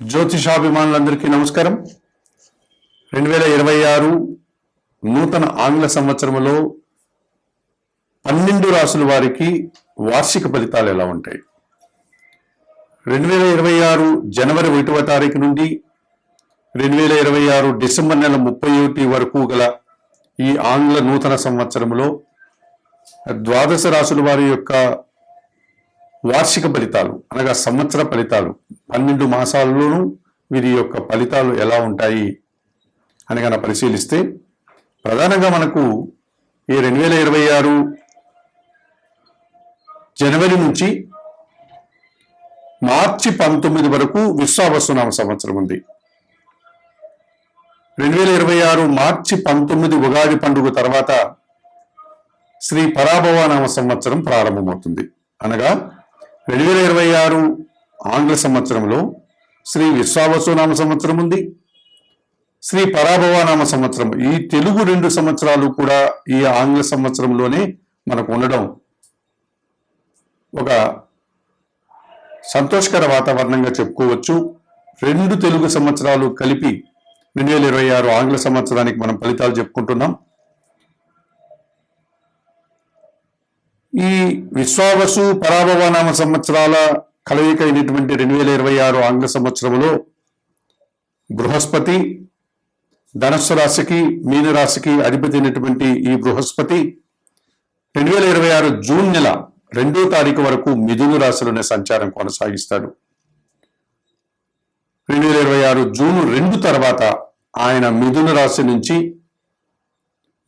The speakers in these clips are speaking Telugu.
జ్యోతిషాభిమానులందరికీ నమస్కారం. రెండు వేల ఇరవై ఆరు నూతన ఆంగ్ల సంవత్సరంలో పన్నెండు రాసుల వారికి వార్షిక ఫలితాలు ఎలా ఉంటాయి? రెండు వేల ఇరవై ఆరు జనవరి ఒకటవ తారీఖు నుండి రెండు వేల ఇరవై ఆరు డిసెంబర్ నెల ముప్పై ఒకటి వరకు గల ఈ ఆంగ్ల నూతన సంవత్సరంలో ద్వాదశ రాసుల వారి యొక్క వార్షిక ఫలితాలు అనగా సంవత్సర ఫలితాలు. పన్నెండు మాసాల్లోనూ వీరి యొక్క ఫలితాలు ఎలా ఉంటాయి అని కనుక పరిశీలిస్తే ప్రధానంగా మనకు ఈ రెండు వేల ఇరవై ఆరు జనవరి నుంచి మార్చి పంతొమ్మిది వరకు విశ్వావసునామ సంవత్సరం ఉంది. రెండు వేల ఇరవై ఆరు మార్చి పంతొమ్మిది ఉగాది పండుగ తర్వాత శ్రీ పరాభవనామ సంవత్సరం ప్రారంభమవుతుంది. అనగా రెండు వేల ఇరవై ఆరు ఆంగ్ల సంవత్సరంలో శ్రీ విశ్వావసునామ సంవత్సరం ఉంది. శ్రీ పరాభవనామ సంవత్సరం. ఈ తెలుగు రెండు సంవత్సరాలు కూడా ఈ ఆంగ్ల సంవత్సరంలోనే మనకు ఉండడం ఒక సంతోషకర వాతావరణంగా చెప్పుకోవచ్చు. రెండు తెలుగు సంవత్సరాలు కలిపి రెండు వేల ఇరవై ఆరు ఆంగ్ల సంవత్సరానికి మనం ఫలితాలు చెప్పుకుంటున్నాం. ఈ విశ్వావసు పరాభవనామ సంవత్సరాల కలయిక అయినటువంటి రెండు వేల ఇరవై ఆరు ఆంగ్ల సంవత్సరంలో బృహస్పతి ధనస్సు రాశికి మీనరాశికి అధిపతి అయినటువంటి ఈ బృహస్పతి రెండు వేల ఇరవై ఆరు జూన్ నెల రెండో తారీఖు వరకు మిథున రాశిలోనే సంచారం కొనసాగిస్తాడు. రెండు వేల ఇరవై ఆరు జూన్ రెండు తర్వాత ఆయన మిథున రాశి నుంచి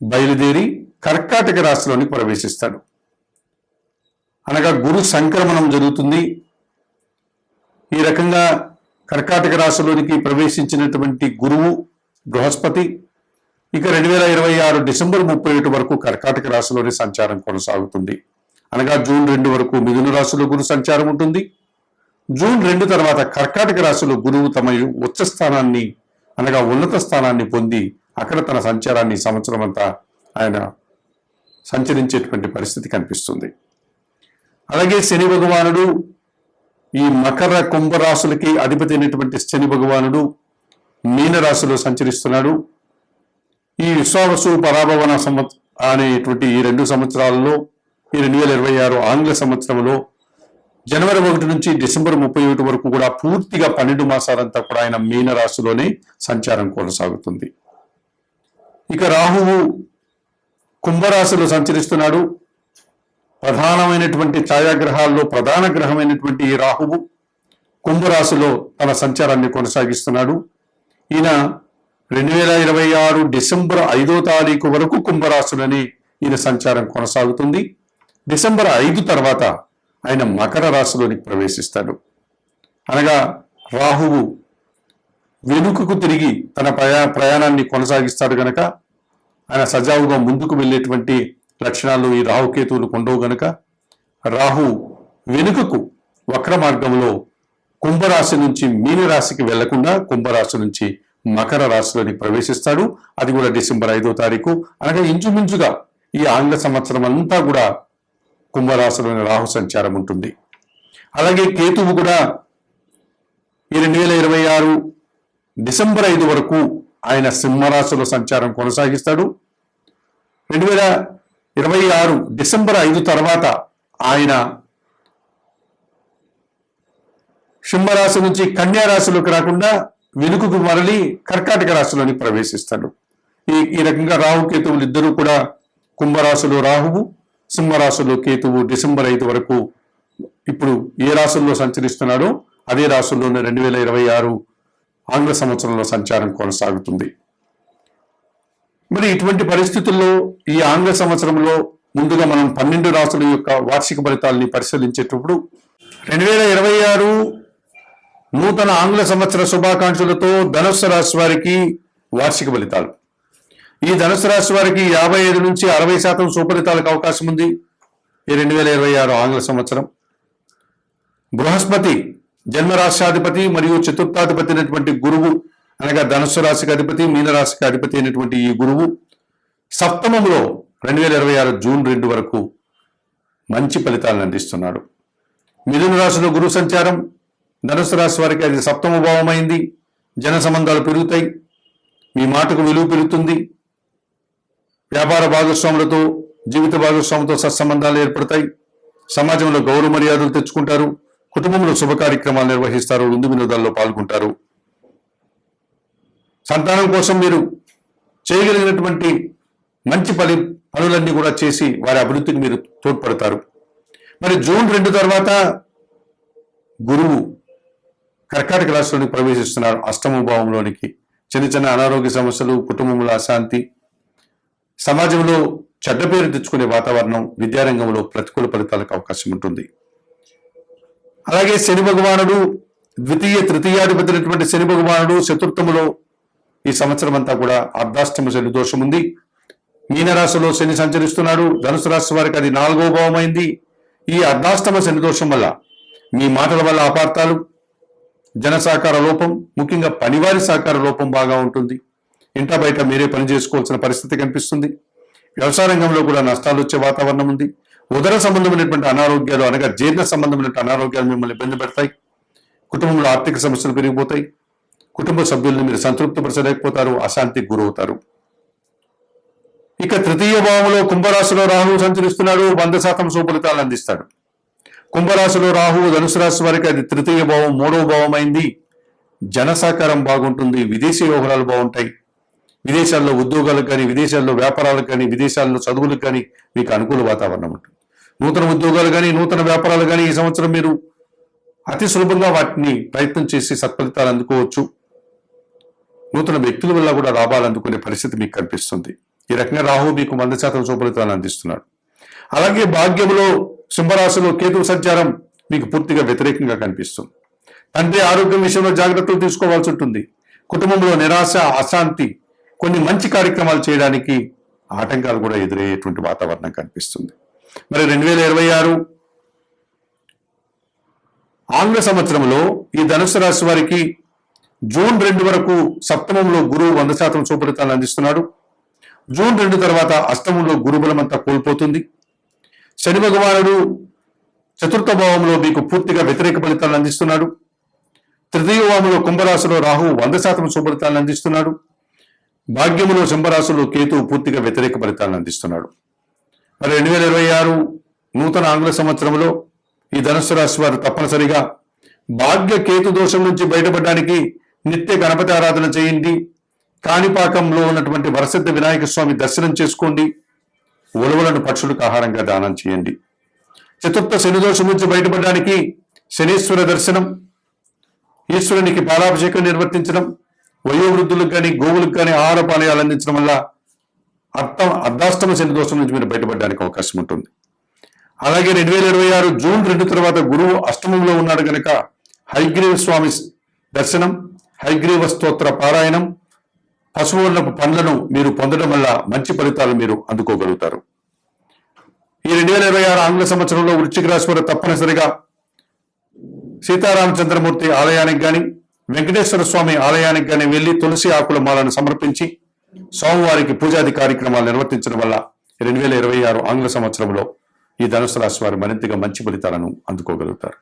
బయలుదేరి కర్కాటక రాశిలోని ప్రవేశిస్తాడు. అనగా గురు సంక్రమణం జరుగుతుంది. ఈ రకంగా కర్కాటక రాశిలోనికి ప్రవేశించినటువంటి గురువు బృహస్పతి ఇక రెండు వేల ఇరవై ఆరు డిసెంబర్ ముప్పై ఒకటి వరకు కర్కాటక రాశిలోని సంచారం కొనసాగుతుంది. అనగా జూన్ రెండు వరకు మిథున రాశిలో గురు సంచారం ఉంటుంది. జూన్ రెండు తర్వాత కర్కాటక రాశిలో గురువు తమ ఉచ్చ స్థానాన్ని అనగా ఉన్నత స్థానాన్ని పొంది అక్కడ తన సంచారాన్ని సంవత్సరం అంతా ఆయన సంచరించేటువంటి పరిస్థితి కనిపిస్తుంది. అలాగే శని భగవానుడు ఈ మకర కుంభరాశులకి అధిపతి అయినటువంటి శని భగవానుడు మీనరాశిలో సంచరిస్తున్నాడు. ఈ విశ్వావసు పరాభవన సంవత్ అనేటువంటి ఈ రెండు సంవత్సరాలలో ఈ రెండు వేల ఇరవై ఆరు ఆంగ్ల సంవత్సరంలో జనవరి ఒకటి నుంచి డిసెంబర్ ముప్పై ఒకటి వరకు కూడా పూర్తిగా పన్నెండు మాసాలంతా కూడా ఆయన మీనరాశిలోనే సంచారం కొనసాగుతుంది. ఇక రాహువు కుంభరాశిలో సంచరిస్తున్నాడు. ప్రధానమైనటువంటి ఛాయాగ్రహాల్లో ప్రధాన గ్రహమైనటువంటి ఈ రాహువు కుంభరాశిలో తన సంచారాన్ని కొనసాగిస్తున్నాడు. ఈయన రెండు వేల ఇరవై ఆరు డిసెంబర్ ఐదో తారీఖు వరకు కుంభరాశులని ఈయన సంచారం కొనసాగుతుంది. డిసెంబర్ ఐదు తర్వాత ఆయన మకర రాశిలోనికి ప్రవేశిస్తాడు. అనగా రాహువు వెనుకకు తిరిగి తన ప్రయా ప్రయాణాన్ని కొనసాగిస్తాడు గనక ఆయన సజావుగా ముందుకు వెళ్ళేటువంటి లక్షణాలు ఈ రాహుకేతువులు కొండవు గనుక రాహు వెనుకకు వక్ర మార్గంలో కుంభరాశి నుంచి మీనరాశికి వెళ్ళకుండా కుంభరాశి నుంచి మకర రాశిలోని ప్రవేశిస్తాడు. అది కూడా డిసెంబర్ ఐదో తారీఖు. అనగా ఇంచుమించుగా ఈ ఆంగ్ల సంవత్సరం అంతా కూడా కుంభరాశిలోని రాహు సంచారం ఉంటుంది. అలాగే కేతువు కూడా ఈ రెండు వేల ఇరవై ఆరు డిసెంబర్ ఐదు వరకు ఆయన సింహరాశిలో సంచారం కొనసాగిస్తాడు. రెండు వేల ఇరవై ఆరు డిసెంబర్ ఐదు తర్వాత ఆయన సింహరాశి నుంచి కన్యా రాశిలోకి రాకుండా వెనుకకు మరలి కర్కాటక రాశిలోని ప్రవేశిస్తాడు. ఈ ఈ రకంగా రాహు కేతువులు ఇద్దరూ కూడా కుంభరాశిలో రాహువు సింహరాశిలో కేతువు డిసెంబర్ ఐదు వరకు ఇప్పుడు ఏ రాశుల్లో సంచరిస్తున్నాడో అదే రాశుల్లోనే రెండు వేల ఇరవై ఆరు ఆంగ్ల సంవత్సరంలో సంచారం కొనసాగుతుంది. మరి ఇటువంటి పరిస్థితుల్లో ఈ ఆంగ్ల సంవత్సరంలో ముందుగా మనం పన్నెండు రాసుల యొక్క వార్షిక ఫలితాలని పరిశీలించేటప్పుడు రెండు వేల ఇరవై ఆరు నూతన ఆంగ్ల సంవత్సర శుభాకాంక్షలతో ధనుస్సు రాశి వారికి వార్షిక ఫలితాలు. ఈ ధనుసు రాశి వారికి యాభై ఐదు నుంచి అరవై శాతం సుఫలితాలకు అవకాశం ఉంది. ఈ రెండు వేల ఇరవై ఆరు ఆంగ్ల సంవత్సరం. బృహస్పతి జన్మరాశ్యాధిపతి మరియు చతుర్థాధిపతి అయినటువంటి గురువు అనగా ధనుసు రాశికి అధిపతి మీనరాశికి అధిపతి అయినటువంటి ఈ గురువు సప్తమంలో రెండు వేల ఇరవై ఆరు జూన్ రెండు వరకు మంచి ఫలితాలను అందిస్తున్నాడు. మిథున రాశిలో గురు సంచారం ధనుసు రాశి వారికి అది సప్తమ భావమైంది. జన సంబంధాలు పెరుగుతాయి. మీ మాటకు విలువ పెరుగుతుంది. వ్యాపార భాగస్వాములతో జీవిత భాగస్వాములతో సత్సంబంధాలు ఏర్పడతాయి. సమాజంలో గౌరవ మర్యాదలు తెచ్చుకుంటారు. కుటుంబంలో శుభ కార్యక్రమాలు నిర్వహిస్తారు. విందు వినోదాల్లో పాల్గొంటారు. సంతానం కోసం మీరు చేయగలిగినటువంటి మంచి పని పనులన్నీ కూడా చేసి వారి అభివృద్ధికి మీరు తోడ్పడతారు. మరి జూన్ రెండు తర్వాత గురువు కర్కాటక రాశిలోనికి ప్రవేశిస్తున్నారు. అష్టమ భావంలోనికి చిన్న చిన్న అనారోగ్య సమస్యలు కుటుంబంలో అశాంతి సమాజంలో చెడ్డ పేరు తెచ్చుకునే వాతావరణం విద్యారంగంలో ప్రతికూల ఫలితాలకు అవకాశం ఉంటుంది. అలాగే శని భగవానుడు ద్వితీయ తృతీయాధిపతి శని భగవానుడు చతుర్థములో ఈ సంవత్సరం అంతా కూడా అర్ధాష్టమ శని దోషం ఉంది. మీనరాశిలో శని సంచరిస్తున్నాడు. ధనుసు రాశి వారికి అది నాలుగో భావమైంది. ఈ అర్ధాష్టమ శని దోషం వల్ల మీ మాటల వల్ల అపార్థాలు జన సహకార లోపం ముఖ్యంగా పనివారి సహకార లోపం బాగా ఉంటుంది. ఇంట బయట మీరే పని చేసుకోవాల్సిన పరిస్థితి కనిపిస్తుంది. వ్యవసాయ రంగంలో కూడా నష్టాలు వచ్చే వాతావరణం ఉంది. ఉదర సంబంధమైనటువంటి అనారోగ్యాలు అనగా జీర్ణ సంబంధమైనటువంటి అనారోగ్యాలు మిమ్మల్ని ఇబ్బంది పెడతాయి. కుటుంబంలో ఆర్థిక సమస్యలు పెరిగిపోతాయి. కుటుంబ సభ్యుల్ని మీరు సంతృప్తిపరచలేకపోతారు అశాంతికి గురవుతారు. ఇక తృతీయ భావంలో కుంభరాశిలో రాహువు సంచరిస్తున్నాడు వంద శాతం సుఫలితాలు అందిస్తాడు. కుంభరాశిలో రాహువు ధనుసు రాశి వారికి అది తృతీయ భావం మూడవ భావం అయింది జన సహకారం బాగుంటుంది విదేశీ వ్యవహారాలు బాగుంటాయి. విదేశాల్లో ఉద్యోగాలకు కానీ విదేశాల్లో వ్యాపారాలకు కానీ విదేశాల్లో చదువులకు కానీ మీకు అనుకూల వాతావరణం ఉంటుంది. నూతన ఉద్యోగాలు కానీ నూతన వ్యాపారాలు కానీ ఈ సంవత్సరం మీరు అతి సులభంగా వాటిని ప్రయత్నం చేసి సత్ఫలితాలు అందుకోవచ్చు. నూతన వ్యక్తుల వల్ల కూడా లాభాలు అందుకునే పరిస్థితి మీకు కనిపిస్తుంది. ఈ రకంగా రాహు మీకు వంద శాతం సుఫలితాలు అందిస్తున్నాడు. అలాగే భాగ్యంలో సింహరాశిలో కేతు సంచారం మీకు పూర్తిగా వ్యతిరేకంగా కనిపిస్తుంది. తండ్రి ఆరోగ్యం విషయంలో జాగ్రత్తలు తీసుకోవాల్సి ఉంటుంది. కుటుంబంలో నిరాశ అశాంతి కొన్ని మంచి కార్యక్రమాలు చేయడానికి ఆటంకాలు కూడా ఎదురయ్యేటువంటి వాతావరణం కనిపిస్తుంది. మరి రెండు వేల ఇరవై ఆరు ఆంగ్ల సంవత్సరంలో ఈ ధనుసు రాశి వారికి జూన్ రెండు వరకు సప్తమంలో గురువు వంద శాతం సుఫలితాలను అందిస్తున్నాడు. జూన్ రెండు తర్వాత అష్టమంలో గురుబలం అంతా కోల్పోతుంది. శని భగవానుడు చతుర్థ భావంలో మీకు పూర్తిగా వ్యతిరేక ఫలితాలను అందిస్తున్నాడు. తృతీయ భావంలో కుంభరాశిలో రాహు వంద శాతం సుఫలితాలను అందిస్తున్నాడు. భాగ్యములో సింహరాశులు కేతు పూర్తిగా వ్యతిరేక ఫలితాలను అందిస్తున్నాడు. మరి రెండు వేల ఇరవై ఆరు నూతన ఆంగ్ల సంవత్సరంలో ఈ ధనుసు రాశి వారు తప్పనిసరిగా భాగ్య కేతు దోషం నుంచి బయటపడడానికి నిత్య గణపతి ఆరాధన చేయండి. కాణిపాకంలో ఉన్నటువంటి వరసిద్ధ వినాయక స్వామి దర్శనం చేసుకోండి. ఉలవలను పక్షులకు ఆహారంగా దానం చేయండి. చతుర్థ శని దోషం నుంచి బయటపడడానికి శనీశ్వర దర్శనం ఈశ్వరునికి పాలాభిషేకం నిర్వర్తించడం వయోవృద్ధులకు కానీ గోవులకు కానీ ఆహార పానీయాలు అందించడం వల్ల అర్థం అర్ధాష్టమ శని దోషం నుంచి మీరు బయటపడడానికి అవకాశం ఉంటుంది. అలాగే రెండు వేల ఇరవై ఆరు జూన్ రెండు తర్వాత గురువు అష్టమంలో ఉన్నాడు కనుక హైగ్రీవ స్వామి దర్శనం హైగ్రీవ స్తోత్ర పారాయణం. పశువులకు పండ్లను మీరు పొందడం వల్ల మంచి ఫలితాలు మీరు అందుకోగలుగుతారు. ఈ రెండు వేల ఇరవై ఆరు ఆంగ్ల సంవత్సరంలో వృశ్చిక రాశి వారు తప్పనిసరిగా సీతారామచంద్రమూర్తి ఆలయానికి గాని వెంకటేశ్వర స్వామి ఆలయానికి గాని వెళ్ళి తులసి ఆకుల మాలను సమర్పించి స్వామివారికి పూజాది కార్యక్రమాలు నిర్వర్తించడం వల్ల రెండు వేల ఇరవై ఆరు ఆంగ్ల సంవత్సరంలో ఈ ధనుసు రాశి వారు మరింతగా మంచి ఫలితాలను అందుకోగలుగుతారు.